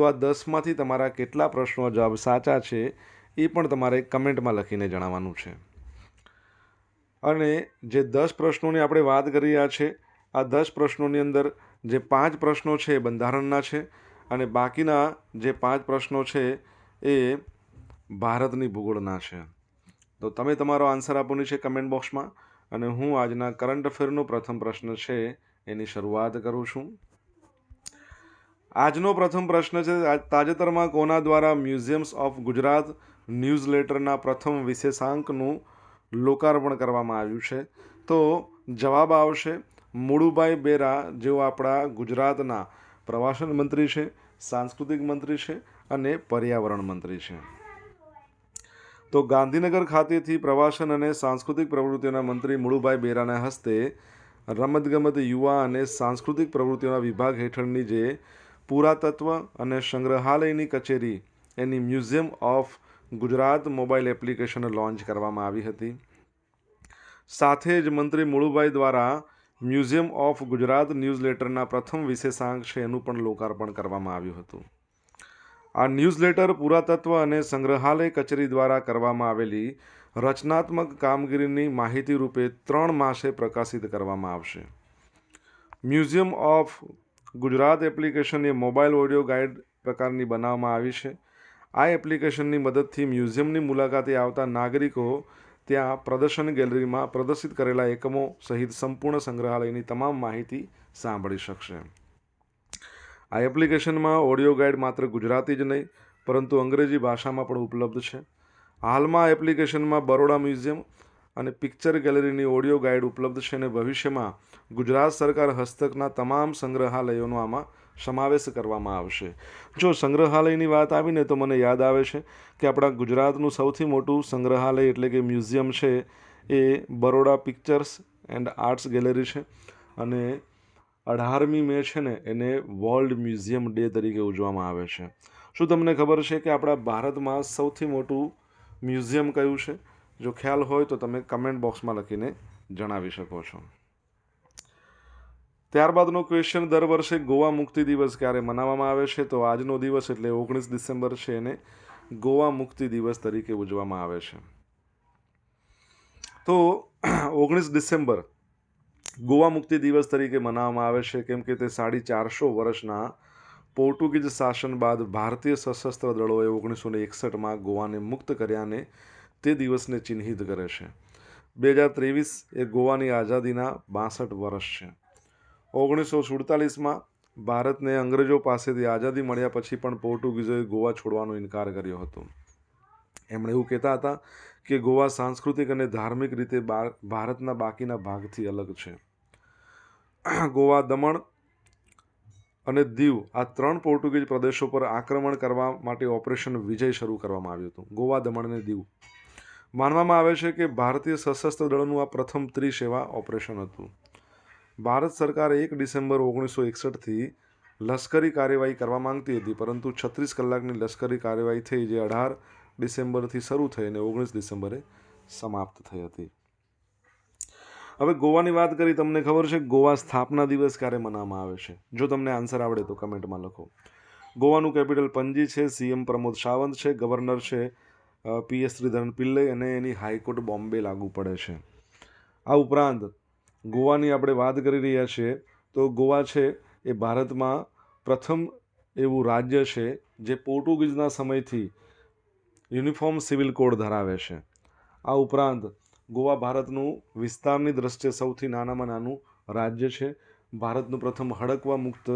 તો આ દસમાંથી તમારા કેટલા પ્રશ્નો જવાબ સાચા છે એ પણ તમારે કમેન્ટમાં લખીને જણાવવાનું છે. અને જે દસ પ્રશ્નોની આપણે વાત કરી રહ્યા છે, આ દસ પ્રશ્નોની અંદર જે પાંચ પ્રશ્નો છે એ બંધારણના છે અને બાકીના જે પાંચ પ્રશ્નો છે એ ભારતની ભૂગોળના છે. તો તમે તમારો આન્સર આપવાની છે કમેન્ટ બોક્સમાં અને હું આજના કરંટ અફેરનો પ્રથમ પ્રશ્ન છે એની શરૂઆત કરું છું. આજનો પ્રથમ પ્રશ્ન છે તાજેતરમાં કોના દ્વારા મ્યુઝિયમ્સ ઓફ ગુજરાત ન્યૂઝ લેટરના પ્રથમ વિશેષાંકનું લોકાર્પણ કરવામાં આવ્યું છે? તો જવાબ આવશે મુળુભાઈ બેરા, જેઓ આપણા ગુજરાતના પ્રવાસન મંત્રી છે, સાંસ્કૃતિક મંત્રી છે અને પર્યાવરણ મંત્રી છે. તો ગાંધીનગર ખાતેથી પ્રવાસન અને સાંસ્કૃતિક પ્રવૃત્તિઓના મંત્રી મુળુભાઈ બેરાના હસ્તે રમતગમત યુવા અને સાંસ્કૃતિક પ્રવૃત્તિઓના વિભાગ હેઠળની જે પુરાતત્વ અને સંગ્રહાલયની કચેરી એની museum of Gujarat mobile application launch કરવામાં આવી હતી. સાથે જ મંત્રી મુળુભાઈ દ્વારા મ્યુઝિયમ ઓફ ગુજરાત ન્યૂઝ લેટરના પ્રથમ વિશેષાંક છે એનું પણ લોકાર્પણ કરવામાં આવ્યું હતું. આ ન્યૂઝ લેટર પુરાતત્વ અને સંગ્રહાલય કચેરી દ્વારા કરવામાં આવેલી રચનાત્મક કામગીરીની માહિતી રૂપે ત્રણ માસે પ્રકાશિત કરવામાં આવશે. મ્યુઝિયમ ઓફ ગુજરાત એપ્લિકેશન એ મોબાઈલ ઓડિયો ગાઈડ પ્રકારની બનાવવામાં આવી છે. આ એપ્લિકેશનની મદદથી મ્યુઝિયમની મુલાકાતે આવતા નાગરિકો ત્યાં પ્રદર્શન ગેલેરીમાં પ્રદર્શિત કરેલા એકમો સહિત સંપૂર્ણ સંગ્રહાલયની તમામ માહિતી સાંભળી શકશે. આ એપ્લિકેશનમાં ઓડિયો ગાઈડ માત્ર ગુજરાતી જ નહીં, પરંતુ અંગ્રેજી ભાષામાં પણ ઉપલબ્ધ છે. હાલમાં એપ્લિકેશનમાં બરોડા મ્યુઝિયમ અને પિક્ચર ગેલેરીની ઓડિયો ગાઈડ ઉપલબ્ધ છે અને ભવિષ્યમાં ગુજરાત સરકાર હસ્તકના તમામ સંગ્રહાલયોનો આમાં સમાવેશ કરવામાં આવશે. જો સંગ્રહાલયની વાત આવીને તો મને યાદ આવે છે કે આપણા ગુજરાતનું સૌથી મોટું સંગ્રહાલય એટલે કે મ્યુઝિયમ છે એ Baroda pictures and arts gallery છે અને અઢારમી મે છે ને એને વર્લ્ડ મ્યુઝિયમ ડે તરીકે ઉજવવામાં આવે છે. શું તમને ખબર છે કે આપણા ભારતમાં સૌથી મોટું મ્યુઝિયમ કયું છે? જો ખ્યાલ હોય તો તમે કમેન્ટ બોક્સમાં લખીને જણાવી શકો છો. ત્યારબાદનો ક્વેશ્ચન દર વર્ષે ગોવા મુક્તિ દિવસ ક્યારે મનાવવામાં આવે છે? તો આજનો દિવસ એટલે ઓગણીસ ડિસેમ્બર છે એને ગોવા મુક્તિ દિવસ તરીકે ઉજવવામાં આવે છે. તો ઓગણીસ ડિસેમ્બર ગોવા મુક્તિ દિવસ તરીકે મનાવવામાં આવે છે. કેમ કે તે સાડી ચારસો વર્ષના પોર્ટુગીઝ શાસન બાદ ભારતીય સશસ્ત્ર દળોએ ઓગણીસો ને એકસઠમાં ગોવાને મુક્ત કર્યાને તે દિવસને ચિહ્નિત કરે છે. બે હજાર ત્રેવીસ એ ગોવાની આઝાદીના બાસઠ વર્ષ છે. ઓગણીસો સુડતાલીસમાં ભારતને અંગ્રેજો પાસેથી આઝાદી મળ્યા પછી પણ પોર્ટુગીઝોએ ગોવા છોડવાનો ઇનકાર કર્યો હતો. એમણે એવું કહેતા હતા કે ગોવા સાંસ્કૃતિક અને ધાર્મિક રીતે ભારતના બાકીના ભાગથી અલગ છે. ગોવા દમણ અને દીવ આ ત્રણ પોર્ટુગીઝ પ્રદેશો પર આક્રમણ કરવા માટે ઓપરેશન વિજય શરૂ કરવામાં આવ્યું હતું. ગોવા દમણ અને દીવ. માનવામાં આવે છે કે ભારતીય સશસ્ત્ર દળોનું આ પ્રથમ ત્રિસેવા ઓપરેશન હતું. ભારત સરકાર એક ડિસેમ્બર ઓગણીસો એકસઠથી લશ્કરી કાર્યવાહી કરવા માંગતી હતી, પરંતુ છત્રીસ કલાકની લશ્કરી કાર્યવાહી થઈ જે અઢાર ડિસેમ્બરથી શરૂ થઈ અને ઓગણીસ ડિસેમ્બરે સમાપ્ત થઈ હતી. હવે ગોવાની વાત કરી, તમને ખબર છે ગોવા સ્થાપના દિવસ ક્યારે મનાવવામાં આવે છે? જો તમને આન્સર આવડે તો કમેન્ટમાં લખો. ગોવાનું કેપિટલ પણજી છે, સીએમ પ્રમોદ સાવંત છે, ગવર્નર છે પીએસ શ્રીધરન પિલ્લે અને એની હાઈકોર્ટ બોમ્બે લાગુ પડે છે. આ ઉપરાંત ગોવાની આપણે વાત કરી રહ્યા છીએ, તો ગોવા છે એ ભારતમાં પ્રથમ એવું રાજ્ય છે જે પોર્ટુગીઝના સમયથી યુનિફોર્મ સિવિલ કોડ ધરાવે છે. આ ઉપરાંત ગોવા ભારતનું વિસ્તારની દ્રષ્ટિએ સૌથી નાનામાં નાનું રાજ્ય છે. ભારતનું પ્રથમ હડકવા મુક્ત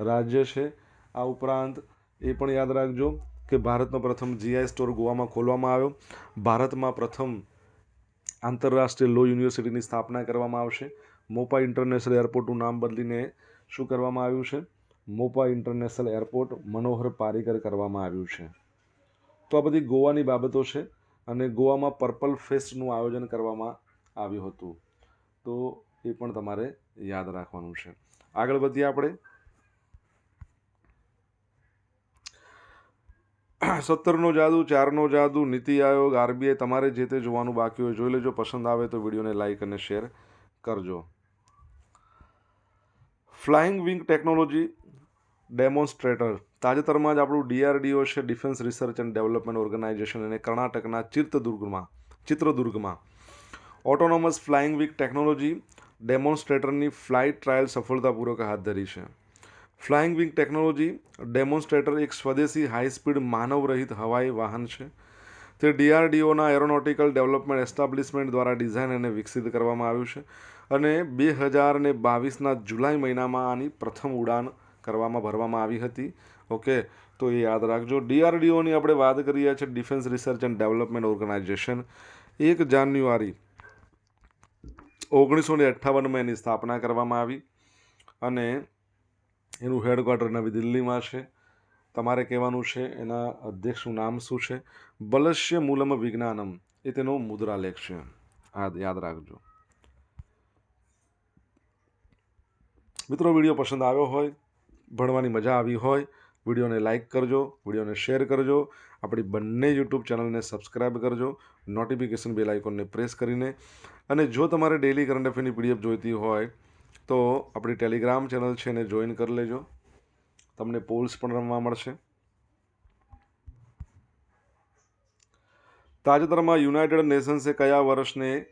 રાજ્ય છે. આ ઉપરાંત એ પણ યાદ રાખજો કે ભારતનો પ્રથમ જીઆઈ સ્ટોર ગોવામાં ખોલવામાં આવ્યો. ભારતમાં પ્રથમ આંતરરાષ્ટ્રીય લો યુનિવર્સિટીની સ્થાપના કરવામાં આવશે. મોપા ઇન્ટરનેશનલ એરપોર્ટનું નામ બદલીને શું કરવામાં આવ્યું છે? મોપા ઇન્ટરનેશનલ એરપોર્ટ મનોહર પારીકર કરવામાં આવ્યું છે. તો આ બધી ગોવાની બાબતો છે અને ગોવામાં પર્પલ ફેસ્ટનું આયોજન કરવામાં આવ્યું હતું. તો એ પણ તમારે યાદ રાખવાનું છે. આગળ વધીએ આપણે. સત્તરનો જાદુ, ચારનો જાદુ, નીતિ આયોગ, આરબીઆઈ, તમારે જે તે જોવાનું બાકી હોય જોઈ લેજો. પસંદ આવે તો વિડીયોને લાઈક અને શેર કરજો. Flying wing technology demonstrator. તાજેતરમાં જ આપણું ડીઆરડીઓ છે, defence research and development organisation અને કર્ણાટકના ચિત્રદુર્ગમાં ચિત્રદુર્ગમાં. ઓટોનોમસ ફ્લાઇંગ વિંગ ટેકનોલોજી ડેમોન્સ્ટ્રેટરની ફ્લાઇટ ટ્રાયલ સફળતાપૂર્વક હાથ ધરી છે. ફ્લાઇંગ વિંગ ટેકનોલોજી ડેમોન્સ્ટ્રેટર એક સ્વદેશી હાઈ સ્પીડ માનવરહિત હવાઈ વાહન છે. તે ડીઆરડીઓના એરોનોટિકલ ડેવલપમેન્ટ એસ્ટાબ્લિશમેન્ટ દ્વારા ડિઝાઇન અને વિકસિત કરવામાં આવ્યું છે અને બે હજાર ને બાવીસના જુલાઈ મહિનામાં આની પ્રથમ ઉડાન કરવામાં ભરવામાં આવી હતી. ઓકે, તો એ યાદ રાખજો. ડીઆરડીઓની આપણે વાત કરીએ છીએ defence research and development organisation એક જાન્યુઆરી ઓગણીસો ને અઠ્ઠાવનમાં એની સ્થાપના કરવામાં આવી અને એનું હેડક્વાર્ટર નવી દિલ્હીમાં છે. તમારે કહેવાનું છે, એના અધ્યક્ષનું નામ શું છે? બલશ્ય મૂલમ વિજ્ઞાનમ. એ તેનો મુદ્રાલેખ છે. આ યાદ રાખજો. મિત્રો, વીડિયો પસંદ આવ્યો હોય, ભણવાની મજા આવી હોય, વિડીયોને લાઇક કરજો, વિડીયોને શેર કરજો. આપણી બંને યુટ્યુબ ચેનલને સબસ્ક્રાઈબ કરજો. નોટિફિકેશન બેલ આઇકોનને પ્રેસ કરીને. અને જો તમારે ડેલી કરંટ અફેરની પીડીએફ જોઈતી હોય તો આપણી ટેલિગ્રામ ચેનલ છે એને જોઈન કરી લેજો. તમને પોલ્સ પણ રમવા મળશે. તાજેતરમાં યુનાઇટેડ નેશન્સે કયા વર્ષને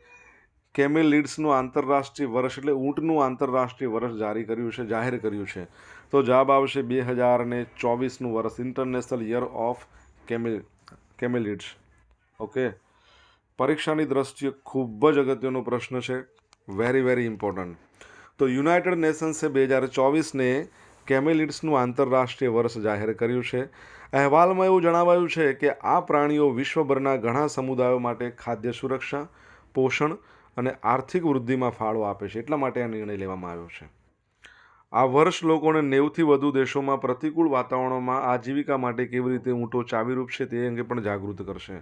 કેમેલ લીડ્સનું આંતરરાષ્ટ્રીય વર્ષ એટલે ઊંટનું આંતરરાષ્ટ્રીય વર્ષ જારી કર્યું છે, જાહેર કર્યું છે? તો જવાબ આવશે બે હજાર ને ચોવીસનું વર્ષ international year of camel camelids okay પરીક્ષાની દ્રષ્ટિએ ખૂબ જ અગત્યનો પ્રશ્ન છે. વેરી વેરી ઇમ્પોર્ટન્ટ તો યુનાઇટેડ નેશન્સે બે હજાર ચોવીસને કેમેલિડ્સનું આંતરરાષ્ટ્રીય વર્ષ જાહેર કર્યું છે. અહેવાલમાં એવું જણાવાયું છે કે આ પ્રાણીઓ વિશ્વભરના ઘણા સમુદાયો માટે ખાદ્ય સુરક્ષા, પોષણ અને આર્થિક વૃદ્ધિમાં ફાળો આપે છે એટલા માટે આ નિર્ણય લેવામાં આવ્યો છે. આ વર્ષ લોકોને નેવથી વધુ દેશોમાં પ્રતિકૂળ વાતાવરણોમાં આજીવિકા માટે કેવી રીતે ઊંટો ચાવીરૂપ છે તે અંગે પણ જાગૃત કરશે.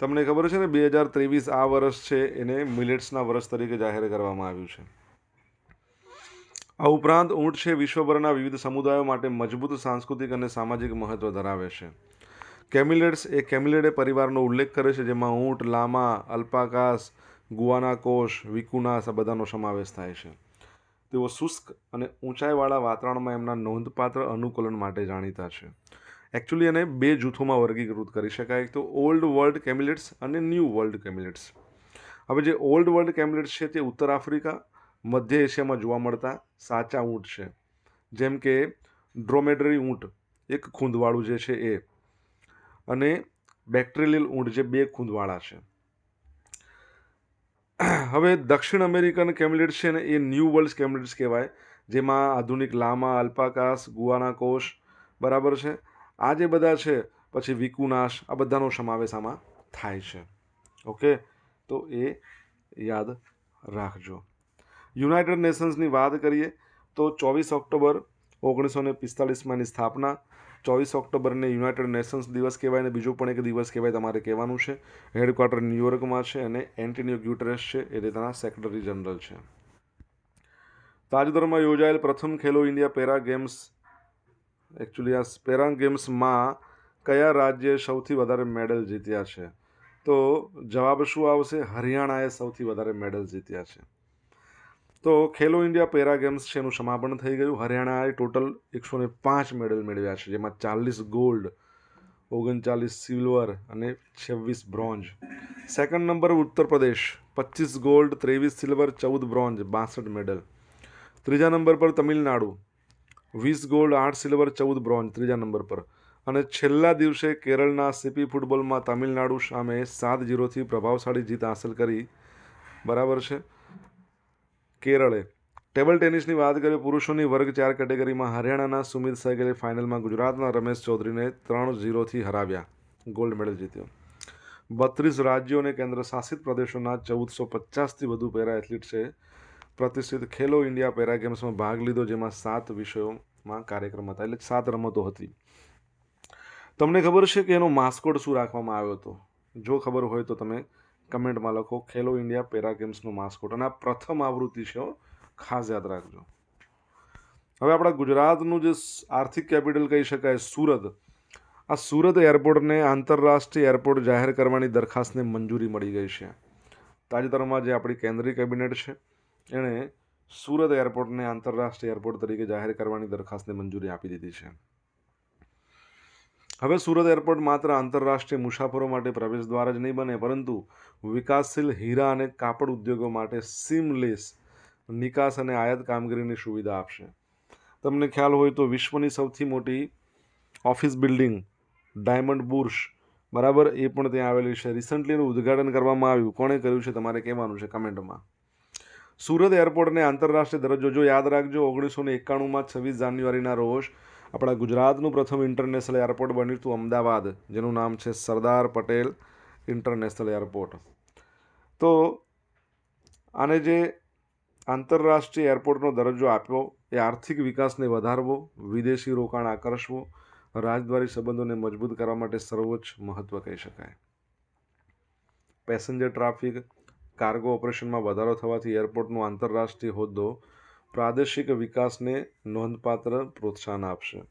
તમને ખબર છે ને, બે હજાર ત્રેવીસ આ વર્ષ છે એને મિલેટ્સના વર્ષ તરીકે જાહેર કરવામાં આવ્યું છે. આ ઉપરાંત ઊંટ છે વિશ્વભરના વિવિધ સમુદાયો માટે મજબૂત સાંસ્કૃતિક અને સામાજિક મહત્વ ધરાવે છે. કેમિલેટ્સ એ કેમિલેડે પરિવારનો ઉલ્લેખ કરે છે, જેમાં ઊંટ, લામા, અલ્પાકાસ, ગુઆના કોષ, વિકુનાસ આ બધાનો સમાવેશ થાય છે. તેઓ શુષ્ક અને ઊંચાઈવાળા વાતાવરણમાં એમના નોંધપાત્ર અનુકૂલન માટે જાણીતા છે. એકચ્યુઅલી એને બે જૂથોમાં વર્ગીકૃત કરી શકાય. તો ઓલ્ડ વર્લ્ડ કેમિલેટ્સ અને ન્યૂ વર્લ્ડ કેમિલેટ્સ હવે જે ઓલ્ડ વર્લ્ડ કેમિલેટ્સ છે તે ઉત્તર આફ્રિકા મધ્ય એશિયામાં જોવા મળતા સાચા ઊંટ છે. જેમ કે ડ્રોમેડરી ઊંટ, એક ખૂંદવાળું જે છે એ, અને બેક્ટ્રેલિયલ ઊંટ જે બે ખૂંદવાળા છે. હવે દક્ષિણ અમેરિકન કેમલેટ્સ છે ને એ ન્યૂ વર્લ્ડ કેમલેટ્સ કહેવાય, જેમાં આધુનિક લામા અલ્પાકાશ ગુવાના કોષ બરાબર છે. આ જે બધા છે, પછી વિકુનાશ, આ બધાનો સમાવેશ આમાં થાય છે. ઓકે? તો એ યાદ રાખજો. યુનાઇટેડ નેશન્સની વાત કરીએ તો ચોવીસ ઓક્ટોબર ઓગણીસો ને પિસ્તાળીસમાં એની સ્થાપના, ચોવીસ ઓક્ટોબરને યુનાઇટેડ નેશન્સ દિવસ કહેવાય અને બીજો પણ એક દિવસ કહેવાય તમારે કહેવાનું છે. હેડક્વાર્ટર ન્યુયોર્કમાં છે અને એન્ટિનિયો ગ્યુટરેસ છે, એ તેના સેક્રેટરી જનરલ છે. તાજેતરમાં યોજાયેલ પ્રથમ Khelo India para games actually આ પેરા ગેમ્સમાં કયા રાજ્યે સૌથી વધારે મેડલ જીત્યા છે? તો જવાબ શું આવશે? હરિયાણાએ સૌથી વધારે મેડલ જીત્યા છે. તો ખેલો ઇન્ડિયા પેરા ગેમ્સ છે એનું સમાપન થઈ ગયું. હરિયાણાએ ટોટલ એકસો ને પાંચ મેડલ મેળવ્યા છે, જેમાં ચાલીસ ગોલ્ડ, ઓગણચાલીસ સિલ્વર અને છવ્વીસ bronze. Second number Uttar Pradesh, પચીસ ગોલ્ડ, ત્રેવીસ સિલ્વર, ચૌદ બ્રોન્ઝ, બાસઠ મેડલ. ત્રીજા નંબર પર તમિલનાડુ, વીસ ગોલ્ડ, આઠ સિલ્વર, ચૌદ બ્રોન્ઝ ત્રીજા નંબર પર. અને છેલ્લા દિવસે કેરળના સીપી ફૂટબોલમાં તમિલનાડુ સામે સાત જીરોથી પ્રભાવશાળી જીત હાંસલ કરી. બરાબર છે? કેરળે. ટેબલ ટેનિસની વાત કરીએ, પુરુષોની વર્ગ ચાર કેટેગરીમાં હરિયાણાના સુમિત સહગલે ફાઇનલમાં ગુજરાતના રમેશ ચૌધરીને ત્રણ ઝીરોથી હરાવ્યા. ગોલ્ડ મેડલ જીત્યો. બત્રીસ રાજ્યો અને કેન્દ્ર શાસિત પ્રદેશોના ચૌદસો પચાસથી વધુ પેરા એથ્લીટ્સે પ્રતિષ્ઠિત ખેલો ઇન્ડિયા પેરા ગેમ્સમાં ભાગ લીધો, જેમાં સાત વિષયોમાં કાર્યક્રમ હતા, એટલે સાત રમતો હતી. તમને ખબર છે કે એનો માસ્કોટ શું રાખવામાં આવ્યો હતો? જો ખબર હોય તો તમે કમેન્ટમાં લખો, ખેલો ઇન્ડિયા પેરા ગેમ્સનું માસ્કોટ. અને આ પ્રથમ આવૃત્તિ છે ખાસ યાદ રાખજો. હવે આપણા ગુજરાતનું જે આર્થિક કેપિટલ કહી શકાય, સુરત. આ સુરત એરપોર્ટને આંતરરાષ્ટ્રીય એરપોર્ટ જાહેર કરવાની દરખાસ્તને મંજૂરી મળી ગઈ છે. તાજેતરમાં જે આપણી કેન્દ્રીય કેબિનેટ છે, એણે સુરત એરપોર્ટને આંતરરાષ્ટ્રીય એરપોર્ટ તરીકે જાહેર કરવાની દરખાસ્તને મંજૂરી આપી દીધી છે. હવે સુરત એરપોર્ટ માત્ર આંતરરાષ્ટ્રીય મુસાફરો માટે પ્રવેશ દ્વાર જ નહીં બને, પરંતુ વિકાસશીલ હીરા અને કાપડ ઉદ્યોગો માટે સીમલેસ નિકાસ અને આયાત કામગીરીની સુવિધા આપશે. તમને ખ્યાલ હોય તો વિશ્વની સૌથી મોટી ઓફિસ બિલ્ડિંગ ડાયમંડ બુર્શ, બરાબર, એ પણ ત્યાં આવેલી છે. રિસન્ટલી એનું ઉદ્ઘાટન કરવામાં આવ્યું. કોણે કર્યું છે? તમારે કહેવાનું છે કમેન્ટમાં. સુરત એરપોર્ટને આંતરરાષ્ટ્રીય દરજ્જો. જો યાદ રાખજો, ઓગણીસો ને એકાણુંમાં છવ્વીસ જાન્યુઆરીના રોજ આપણા ગુજરાતનું પ્રથમ ઇન્ટરનેશનલ એરપોર્ટ બન્યું હતું અમદાવાદ, જેનું નામ છે સરદાર પટેલ ઇન્ટરનેશનલ એરપોર્ટ તો આને જે આંતરરાષ્ટ્રીય એરપોર્ટનો દરજ્જો આપ્યો, એ આર્થિક વિકાસને વધારવો, વિદેશી રોકાણ આકર્ષવું, રાજદ્વારી સંબંધોને મજબૂત કરવા માટે સર્વોચ્ચ મહત્ત્વ કહી શકાય. પેસેન્જર ટ્રાફિક કાર્ગો ઓપરેશનમાં વધારો થવાથી એરપોર્ટનો આંતરરાષ્ટ્રીય હોદ્દો પ્રાદેશિક વિકાસને નોંધપાત્ર પ્રોત્સાહન આપશે.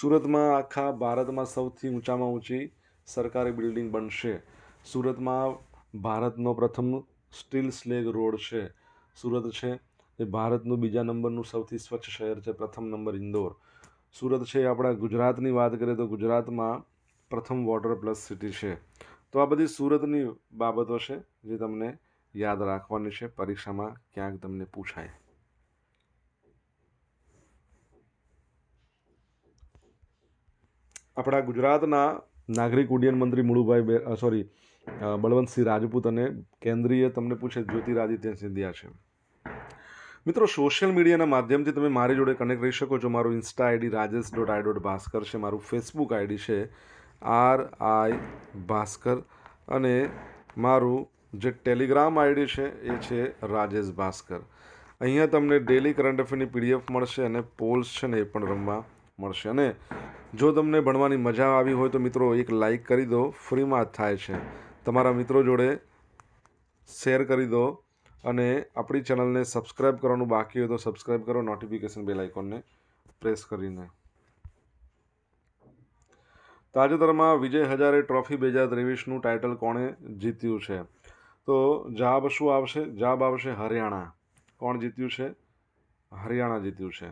સુરતમાં આખા ભારતમાં સૌથી ઊંચામાં ઊંચી સરકારી બિલ્ડિંગ બનશે. સુરતમાં ભારતનો પ્રથમ સ્ટીલ સ્લેગ રોડ છે. સુરત છે એ ભારતનું બીજા નંબરનું સૌથી સ્વચ્છ શહેર છે, પ્રથમ નંબર ઇન્દોર. સુરત છે આપણા ગુજરાતની વાત કરીએ તો ગુજરાતમાં પ્રથમ વોટર પ્લસ સિટી છે. તો આ બધી સુરતની બાબતો છે જે તમને યાદ રાખવાની છે. પરીક્ષામાં ક્યાંક તમને પૂછાય. આપણા ગુજરાતના નાગરિક ઉડ્ડયન મંત્રી મુળુભાઈ સોરી બળવંતસિંહ રાજપૂત અને કેન્દ્રીય તમને પૂછે જ્યોતિરાદિત્ય સિંધિયા છે. મિત્રો સોશિયલ મીડિયાના માધ્યમથી તમે મારી જોડે કનેક્ટ રહી શકો છો. મારું insta ID Rajesh dot I dot Bhaskar છે. મારું ફેસબુક આઈડી છે આર આઈ ભાસ્કર અને મારું જે ટેલિગ્રામ આઈડી છે એ છે રાજેશ ભાસ્કર. અહીંયા તમને ડેલી કરંટ અફેરની પીડીએફ મળશે અને પોલ્સ છે ને એ પણ રમવા મળશે. અને જો તમને ભણવાની મજા આવી હોય તો મિત્રો એક લાઈક કરી દો, ફ્રીમાં જ થાય છે. તમારા મિત્રો જોડે શેર કરી દો અને આપણી ચેનલને સબસ્ક્રાઈબ કરવાનું બાકી હોય તો સબસ્ક્રાઈબ કરો નોટિફિકેશન બેલ આઇકોનને પ્રેસ કરીને. તાજેતરમાં વિજય હજારે ટ્રોફી બે હજાર ત્રેવીસનું ટાઇટલ કોણે જીત્યું છે? તો જવાબ શું આવશે? જવાબ આવશે હરિયાણા. કોણ જીત્યું છે? હરિયાણા જીત્યું છે.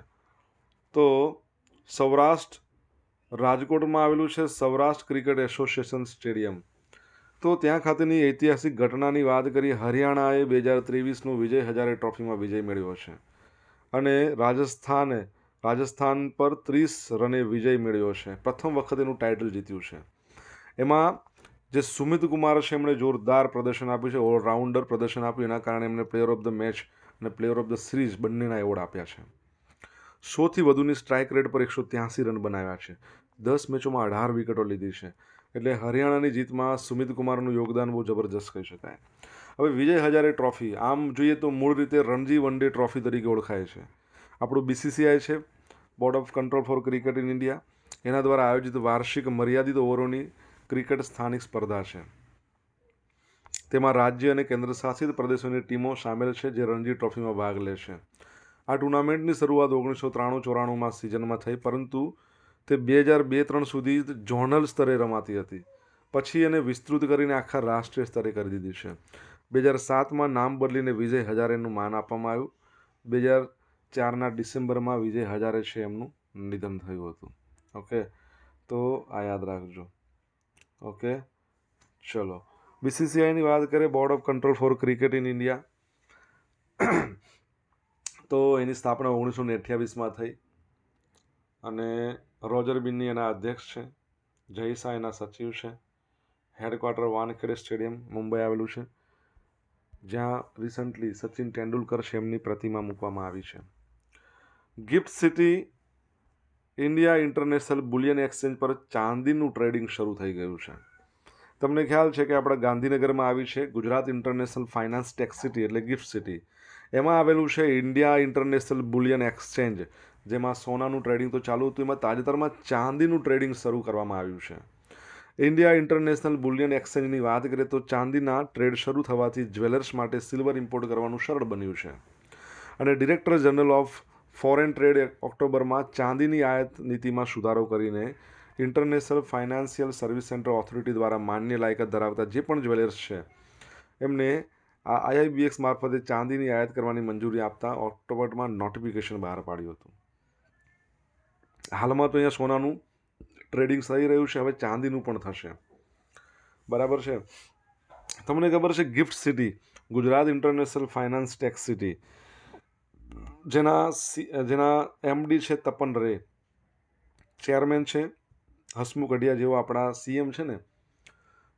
તો સૌરાષ્ટ્ર રાજકોટમાં આવેલું છે સૌરાષ્ટ્ર ક્રિકેટ એસોસિએશન સ્ટેડિયમ. તો ત્યાં ખાતેની ઐતિહાસિક ઘટનાની વાત કરીએ, હરિયાણાએ બે હજાર ત્રેવીસનું વિજય હજારે ટ્રોફીમાં વિજય મેળવ્યો છે. અને રાજસ્થાને, રાજસ્થાન પર ત્રીસ રને વિજય મેળવ્યો છે. પ્રથમ વખત એનું ટાઇટલ જીત્યું છે. એમાં જે સુમિત કુમાર છે, એમણે જોરદાર પ્રદર્શન આપ્યું છે, ઓલરાઉન્ડર પ્રદર્શન આપ્યું, એના કારણે એમને પ્લેયર ઓફ ધ મેચ અને પ્લેયર ઓફ ધ સિરીઝ બંનેના એવોર્ડ આપ્યા છે. સોથી વધુની સ્ટ્રાઇક રેટ પર એકસો ત્યાંસી રન બનાવ્યા છે. દસ મેચોમાં અઢાર વિકેટો લીધી છે. એટલે હરિયાણાની જીતમાં સુમિત કુમારનું યોગદાન બહુ જબરજસ્ત કહી શકાય. હવે વિજય હજારે ટ્રોફી આમ જોઈએ તો મૂળ રીતે રણજી વન ડે ટ્રોફી તરીકે ઓળખાય છે. આપણું બીસીસીઆઈ છે board of control for cricket in India એના દ્વારા આયોજિત વાર્ષિક મર્યાદિત ઓવરોની ક્રિકેટ સ્થાનિક સ્પર્ધા છે. તેમાં રાજ્ય અને કેન્દ્ર શાસિત પ્રદેશોની ટીમો સામેલ છે, જે રણજી ટ્રોફીમાં ભાગ લે છે. આ ટુર્નામેન્ટની શરૂઆત ઓગણીસો ત્રાણું ચોરાણુંમાં સિઝનમાં થઈ, પરંતુ તે બે હજાર બે ત્રણ સુધી ઝોનલ સ્તરે રમાતી હતી. પછી એને વિસ્તૃત કરીને આખા રાષ્ટ્રીય સ્તરે કરી દીધી છે. બે હજાર સાતમાં નામ બદલીને વિજય હજારેનું માન આપવામાં આવ્યું. બે હજાર ચારના ડિસેમ્બરમાં વિજય હજારે છે એમનું નિધન થયું હતું. ઓકે? તો આ યાદ રાખજો. ઓકે? ચલો. બીસીસીઆઈની વાત કરીએ board of control for cricket in India તો એની સ્થાપના ઓગણીસો ને અઠ્યાવીસમાં થઈ અને રોજર બિન્ની એના અધ્યક્ષ છે, જયસા એના સચિવ છે, હેડક્વાર્ટર વાનખેડે સ્ટેડિયમ મુંબઈ આવેલું છે, જ્યાં રિસન્ટલી સચિન તેંડુલકર છે એમની પ્રતિમા મૂકવામાં આવી છે. GIFT city India international bullion exchange પર ચાંદીનું ટ્રેડિંગ શરૂ થઈ ગયું છે. તમને ખ્યાલ છે કે આપણા ગાંધીનગરમાં આવી છે Gujarat international finance tec city એટલે ગિફ્ટ સિટી. એમાં આવેલું છે ઇન્ડિયા ઇન્ટરનેશનલ બુલિયન એક્સચેન્જ, જેમાં સોનાનું ટ્રેડિંગ તો ચાલુ હતું, એમાં તાજેતરમાં ચાંદીનું ટ્રેડિંગ શરૂ કરવામાં આવ્યું છે. ઇન્ડિયા ઇન્ટરનેશનલ બુલિયન એક્સચેન્જની વાત કરીએ તો ચાંદીના ટ્રેડ શરૂ થવાથી જ્વેલર્સ માટે સિલ્વર ઇમ્પોર્ટ કરવાનું સરળ બન્યું છે. અને director general of foreign trade ઓક્ટોબરમાં ચાંદીની આયાત નીતિમાં સુધારો કરીને international financial service centre authority દ્વારા માન્ય લાયકાત ધરાવતા જે પણ જ્વેલર્સ છે, એમને આ આઈઆઈબીએક્સ મારફતે ચાંદીની આયાત કરવાની મંજૂરી આપતા ઓક્ટોબરમાં નોટિફિકેશન બહાર પાડ્યું હતું. હાલમાં તો અહીંયા સોનાનું ટ્રેડિંગ થઈ રહ્યું છે, હવે ચાંદીનું પણ થશે. બરાબર છે? તમને ખબર છે GIFT city Gujarat international finance tec city જેના જેના એમડી છે તપન રે. ચેરમેન છે હસમુખ અઢિયા જેવો આપણા સીએમ છે ને.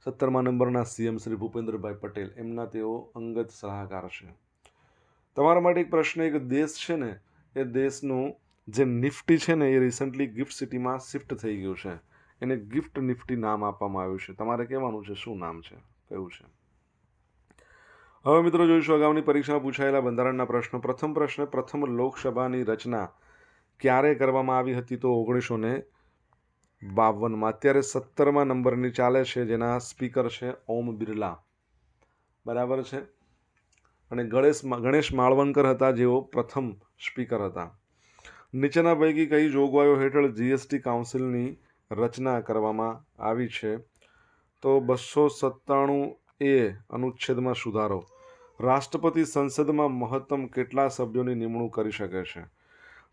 સત્તરમા નંબરના સીએમ શ્રી ભૂપેન્દ્રભાઈ પટેલ, એમના તેઓ અંગત સલાહકાર છે. તમારા માટે એક પ્રશ્ન, એક દેશ છે ને, એ દેશનું જે નિફ્ટી છે ને, એ રિસન્ટલી ગિફ્ટ સિટીમાં શિફ્ટ થઈ ગયું છે. એને ગિફ્ટ નિફ્ટી નામ આપવામાં આવ્યું છે. તમારે કહેવાનું છે, શું નામ છે? કયું છે? હવે મિત્રો જોઈશું અગાઉની પરીક્ષામાં પૂછાયેલા બંધારણના પ્રશ્નો. પ્રથમ પ્રશ્ન, પ્રથમ લોકસભાની રચના ક્યારે કરવામાં આવી હતી તો ઓગણીસો ને બાવનમાં. અત્યારે સત્તરમાં નંબરની ચાલે છે, જેના સ્પીકર છે ઓમ બિરલા. બરાબર છે? અને ગણેશ ગણેશ માળવણકર હતા, જેઓ પ્રથમ સ્પીકર હતા. નીચેના પૈકી કઈ જોગવાઈઓ હેઠળ જીએસટી કાઉન્સિલની રચના કરવામાં આવી છે? તો બસો સત્તાણું એ અનુચ્છેદમાં સુધારો. રાષ્ટ્રપતિ સંસદમાં મહત્તમ કેટલા સભ્યોની નિમણૂક કરી શકે છે?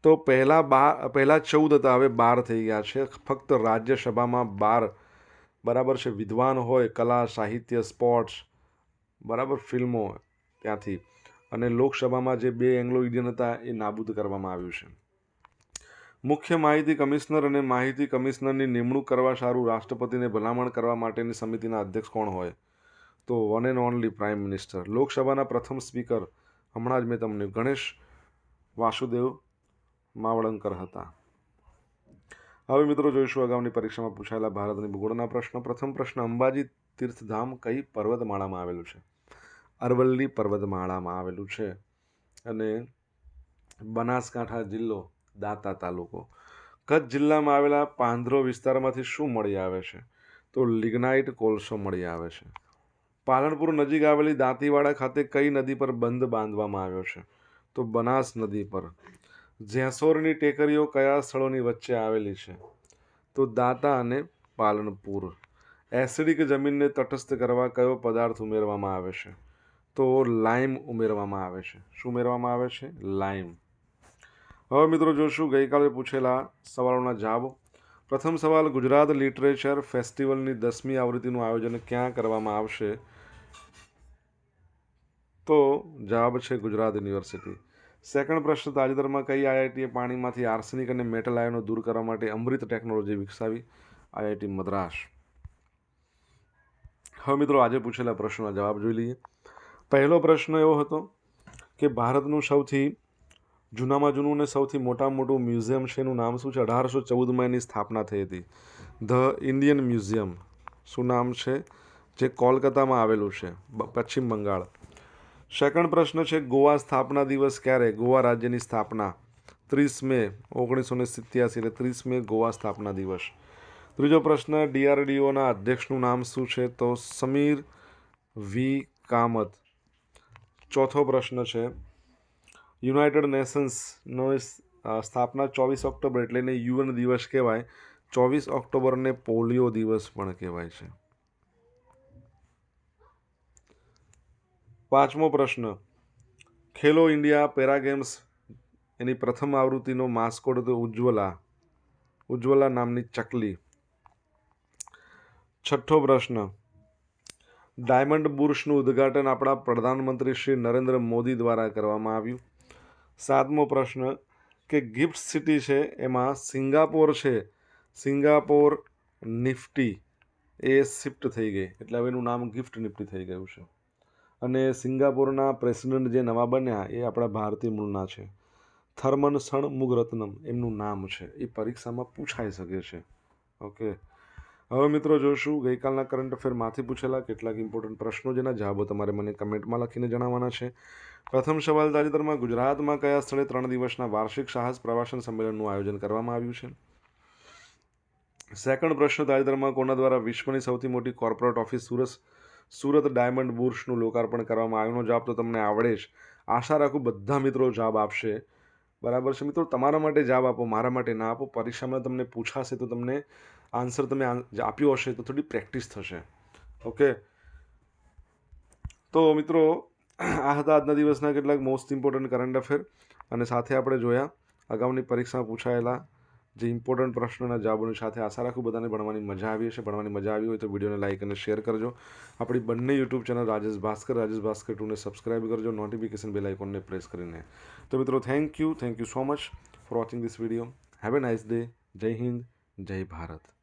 તો પહેલાં બાર પહેલાં ચૌદ હતા, હવે બાર થઈ ગયા છે. ફક્ત રાજ્યસભામાં બાર. બરાબર છે, વિદ્વાન હોય, કલા, સાહિત્ય, સ્પોર્ટ્સ, બરાબર ફિલ્મો ત્યાંથી. અને લોકસભામાં જે બે એંગ્લો ઇન્ડિયન હતા, એ નાબૂદ કરવામાં આવ્યું છે. મુખ્ય માહિતી કમિશનર અને માહિતી કમિશનરની નિમણૂક કરવા સારું રાષ્ટ્રપતિને ભલામણ કરવા માટેની સમિતિના અધ્યક્ષ કોણ હોય? તો one and only prime minister લોકસભાના પ્રથમ સ્પીકર. હમણાં જ મેં તમને ગણેશ વાસુદેવ માવળંકર હતા. હવે મિત્રો જોઈશું અગાઉની પરીક્ષામાં પૂછાયેલા ભારતની ભૂગોળના પ્રશ્નો. પ્રથમ પ્રશ્ન, અંબાજી તીર્થધામ કઈ પર્વતમાળામાં આવેલું છે? અરવલ્લી પર્વતમાળામાં આવેલું છે અને બનાસકાંઠા જિલ્લો દાંતા તાલુકો. કચ્છ જિલ્લામાં આવેલા પાંધરો વિસ્તારમાંથી શું મળી આવે છે? તો લિગ્નાઇટ કોલસો મળી આવે છે. પાલનપુર નજીક આવેલી દાંતીવાડા ખાતે કઈ નદી પર બંધ બાંધવામાં આવ્યો છે? તો બનાસ નદી પર. ઝેસોરની ટેકરીઓ કયા સ્થળોની વચ્ચે આવેલી છે? તો દાંતા અને પાલનપુર. એસિડિક જમીનને તટસ્થ કરવા કયો પદાર્થ ઉમેરવામાં આવે છે? તો લાઈમ ઉમેરવામાં આવે છે. શું ઉમેરવામાં આવે છે? લાઈમ. હવે મિત્રો જોશું, ગઈકાલે પૂછેલા સવાલોના જવાબો. પ્રથમ સવાલ, ગુજરાત લિટરેચર ફેસ્ટિવલની દસમી આવૃત્તિનું આયોજન ક્યાં કરવામાં આવશે? તો જવાબ છે ગુજરાત યુનિવર્સિટી. સેકન્ડ પ્રશ્ન, તાજેતરમાં કઈ આઈઆઈટીએ પાણીમાંથી આર્સેનિક અને મેટલ આયનો દૂર કરવા માટે અમૃત ટેકનોલોજી વિકસાવી? આઈઆઈટી મદ્રાસ. હવે મિત્રો આજે પૂછેલા પ્રશ્નોના જવાબ જોઈ લઈએ. પહેલો પ્રશ્ન એવો હતો કે ભારતનું સૌથી, જૂનામાં જૂનું અને સૌથી મોટામાં મોટું મ્યુઝિયમ છે એનું નામ શું છે? અઢારસો ચૌદમાં એની સ્થાપના થઈ હતી. The Indian museum. શું નામ છે? જે કોલકાતામાં આવેલું છે પશ્ચિમ બંગાળ. સેકન્ડ પ્રશ્ન છે, ગોવા સ્થાપના દિવસ ક્યારે? ગોવા રાજ્યની સ્થાપના ત્રીસ મે, ઓગણીસો ને સિત્યાસી એટલે ત્રીસ મે ગોવા સ્થાપના દિવસ. ત્રીજો પ્રશ્ન, ડીઆરડીઓના અધ્યક્ષનું નામ શું છે? તો સમીર વી. કામત. ચોથો પ્રશ્ન છે, યુનાઇટેડ નેશન્સનો સ્થાપના ચોવીસ ઓક્ટોબર એટલે એને યુએન દિવસ કહેવાય. ચોવીસ ઓક્ટોબરને પોલિયો દિવસ પણ કહેવાય છે. પાંચમો પ્રશ્ન. ખેલો ઇન્ડિયા પેરા ગેમ્સ એની પ્રથમ આવૃત્તિનો માસ્કોટ હતો ઉજ્જવલા. ઉજ્જવલા નામની ચકલી. છઠ્ઠો પ્રશ્ન. ડાયમંડ બુર્સનું ઉદ્ઘાટન આપણા પ્રધાનમંત્રી શ્રી નરેન્દ્ર મોદી દ્વારા કરવામાં આવ્યું. સાતમો પ્રશ્ન. કે ગિફ્ટ સિટી છે, એમાં સિંગાપોર છે. Singapore Nifty. એ શિફ્ટ થઈ ગઈ. એટલે હવે એનું નામ ગિફ્ટ નિફ્ટી થઈ ગયું છે. અને સિંગાપોરના પ્રેસિડેન્ટ જે નવા બન્યા, એ આપણા ભારતીય મૂળના છે. થર્મન સણ મુગરત્નમ એમનું નામ છે. એ પરીક્ષામાં પૂછાઈ શકે છે. ઓકે. હવે મિત્રો જોશું, ગઈકાલના કરંટ અફેરમાંથી પૂછેલા કેટલાક ઇમ્પોર્ટન્ટ પ્રશ્નો જેના જવાબો તમારે મને કમેન્ટમાં લખીને જણાવવાના છે. પ્રથમ સવાલ, તાજેતરમાં ગુજરાતમાં કયા સ્થળે ત્રણ દિવસના વાર્ષિક સાહસ પ્રવાસન સંમેલનનું આયોજન કરવામાં આવ્યું છે? સેકન્ડ પ્રશ્ન, તાજેતરમાં કોના દ્વારા વિશ્વની સૌથી મોટી corporate office Surat Surat diamond બુર્સનું લોકાર્પણ કરવામાં આવ્યો. જવાબ તો તમને આવડે જ. આશા રાખું બધા મિત્રો જવાબ આપશે. બરાબર છે મિત્રો? તમારા માટે જવાબ આપો, મારા માટે ના આપો. પરીક્ષામાં તમને પૂછાશે તો તમને આન્સર તમે આપ્યો હશે તો થોડી પ્રેક્ટિસ થશે. ઓકે તો મિત્રો, આ હતા આજના દિવસના કેટલાક મોસ્ટ ઇમ્પોર્ટન્ટ કરંટ અફેર અને સાથે આપણે જોયા. અગાઉની પરીક્ષામાં પૂછાયેલા જે ઇમ્પોર્ટન્ટ પ્રશ્નોના જવાબોની સાથે આશા રાખું બધાને ભણવાની મજા આવી હશે. ભણવાની મજા આવી હોય તો વિડીયોને લાઇક અને શેર કરજો. આપણી બંને યુટ્યુબ ચેનલ રાજેશ ભાસ્કર રાજેશ ભાસ્કર ટુને સબસ્ક્રાઇબ કરજો. નોટિફિકેશન બેલ આઇકોનને પ્રેસ કરીને. તો મિત્રો thank you thank you so much for watching this video have a nice day જય હિન્દ જય ભારત